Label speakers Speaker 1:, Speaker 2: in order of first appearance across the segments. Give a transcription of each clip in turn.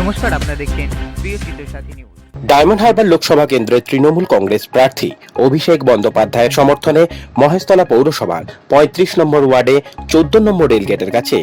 Speaker 1: নমস্কার আপনারা দেখছেন প্রিয় চিত্রসাথী নিউজ
Speaker 2: ডায়মন্ড হারবার লোকসভা কেন্দ্রের তৃণমূল কংগ্রেস প্রার্থী অভিষেক বন্দ্যোপাধ্যায়ের সমর্থনে মহেশতলা পৌরসভার পঁয়ত্রিশ নম্বর ওয়ার্ডে চোদ্দ নম্বর রেলগেটের কাছে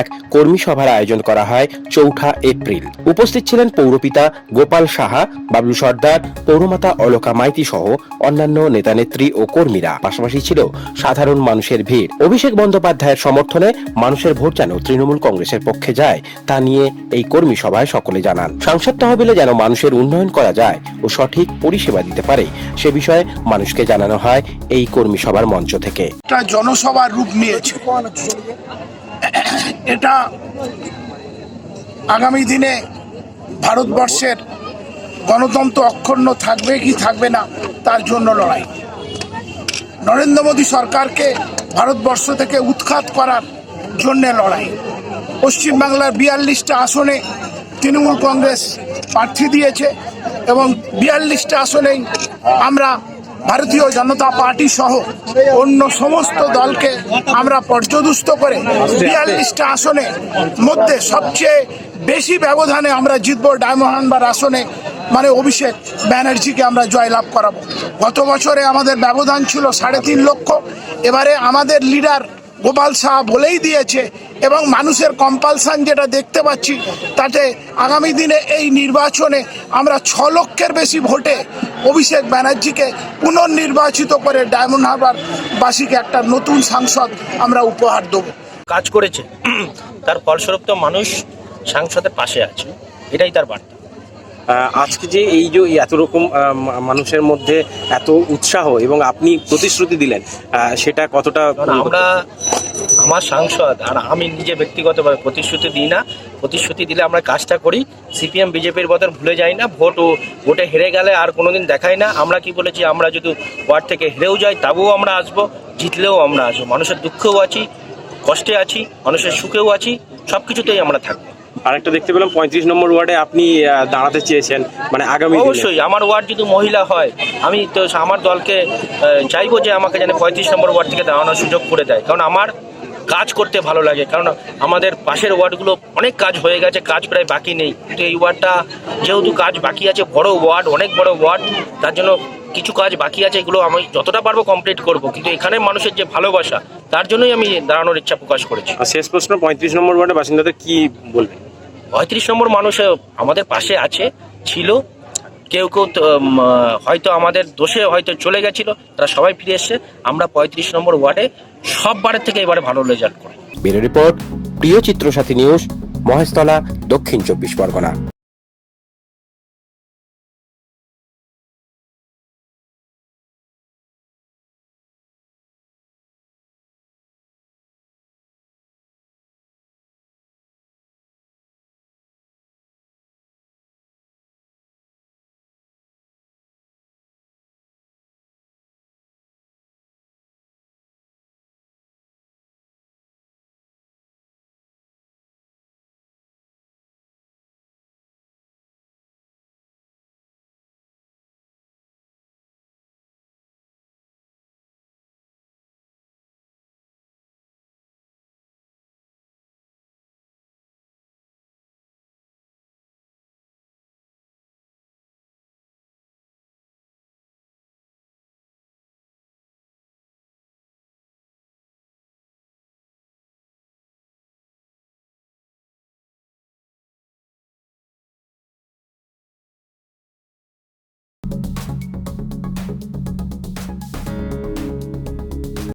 Speaker 2: এক কর্মী সভার আয়োজন করা হয় চৌঠা এপ্রিল। উপস্থিত ছিলেন পৌরপিতা গোপাল সাহা, বাবলু সর্দার, পৌরমাতা অলকা মাইতি সহ অন্যান্য নেতানেত্রী ও কর্মীরা। পাশাপাশি ছিল সাধারণ মানুষের ভিড়। অভিষেক বন্দ্যোপাধ্যায়ের সমর্থনে মানুষের ভোট যেন তৃণমূল কংগ্রেসের পক্ষে যায়, তা নিয়ে এই কর্মী সভায় সকলে জানান। সংসদ তহবিলে যেন মানুষের উন্নয়ন করা যায় ও সঠিক পরিষেবা দিতে পারে। সে বিষয়ে মানুষকে জানানো হয় এই কর্মী সভার মঞ্চ থেকে।
Speaker 3: জনসভার রূপ নিয়েছে। এটা আগামী দিনে ভারতবর্ষের গণতন্ত্র অক্ষুণ্ণ থাকবে কি থাকবে না, তার জন্য লড়াই। নরেন্দ্র মোদী সরকারকে ভারতবর্ষ থেকে উৎখাত করার জন্য লড়াই। পশ্চিমবাংলার বিয়াল্লিশটা আসনে তৃণমূল কংগ্রেস প্রার্থী দিয়েছে। এবং বিয়াল্লিশটা আসনেই আমরা ভারতীয় জনতা পার্টি সহ অন্য সমস্ত দলকে আমরা পর্যদুস্ত করে বিয়াল্লিশটা আসনে মধ্যে সবচেয়ে বেশি ব্যবধানে আমরা জিতবো ডায়মন্ড হারবার আসনে মানে অভিষেক ব্যানার্জিকে আমরা জয়লাভ করাবো। গত বছরে আমাদের ব্যবধান ছিল সাড়ে তিন লক্ষ, এবারে আমাদের লিডার গোপাল শাহ বলেই দিয়েছে এবং মানুষের কম্পালসান যেটা দেখতে পাচ্ছি, তাতে আগামী দিনে এই নির্বাচনে আমরা ছ লক্ষের বেশি ভোটে অভিষেক ব্যানার্জিকে পুনর্নির্বাচিত করে ডায়মন্ড হারবার বাসীকে একটা নতুন সাংসদ আমরা উপহার দেবো।
Speaker 4: কাজ করেছে। তার ফলস্বরূপ তো মানুষ সাংসদের পাশে আছে। এটাই তার বার্তা।
Speaker 5: আজকে যে এই যে এত রকম মানুষের মধ্যে এত উৎসাহ এবং আপনি প্রতিশ্রুতি দিলেন সেটা কতটা
Speaker 4: আমরা আমার সাংসদ আর আমি নিজে ব্যক্তিগতভাবে প্রতিশ্রুতি দিই না। প্রতিশ্রুতি দিলে আমরা কাজটা করি সিপিএম বিজেপির বদল ভুলে যাই না ভোট ও ভোটে হেরে গেলে আর কোনোদিন দেখাই না। আমরা কি বলেছি আমরা যদি ওয়ার্ড থেকে হেরেও যাই তবুও আমরা আসব জিতলেও আমরা আসব। মানুষের দুঃখেও আছি কষ্টে আছি মানুষের সুখেও আছি সব কিছুতেই আমরা থাকব।
Speaker 5: আরেকটা দেখতে পেলাম পঁয়ত্রিশ নম্বর ওয়ার্ডে আপনি দাঁড়াতে চেয়েছেন মানে আগামী
Speaker 4: অবশ্যই আমার ওয়ার্ড যদি মহিলা হয় আমি তো আমার দলকে চাইব যে আমাকে যেন পঁয়ত্রিশ নম্বর ওয়ার্ড থেকে দাঁড়ানোর সুযোগ করে দেয়। কারণ আমার কাজ করতে ভালো লাগে কারণ আমাদের পাশের ওয়ার্ডগুলো অনেক কাজ হয়ে গেছে কাজ প্রায় বাকি নেই। কিন্তু এই ওয়ার্ডটা যেহেতু কাজ বাকি আছে বড় ওয়ার্ড অনেক বড় ওয়ার্ড তার জন্য কিছু কাজ বাকি আছে এগুলো আমি যতটা পারব কমপ্লিট করব। কিন্তু এখানে মানুষের যে ভালোবাসা তার জন্যই আমি দাঁড়ানোর ইচ্ছা প্রকাশ করেছি।
Speaker 5: শেষ প্রশ্ন পঁয়ত্রিশ নম্বর ওয়ার্ডে বাসিন্দাদের কি বলবেন?
Speaker 4: পঁয়ত্রিশ নম্বর মানুষ আমাদের পাশে আছে, ছিল। কেউ কেউ হয়তো আমাদের দোষে হয়তো চলে গেছিল, তারা সবাই ফিরে এসছে। আমরা পঁয়ত্রিশ নম্বর ওয়ার্ডে সববারের থেকে এবারে ভালো রেজাল্ট করি।
Speaker 2: রিপোর্ট, প্রিয় চিত্র সাথী নিউজ, মহেশতলা, দক্ষিণ চব্বিশ পরগনা।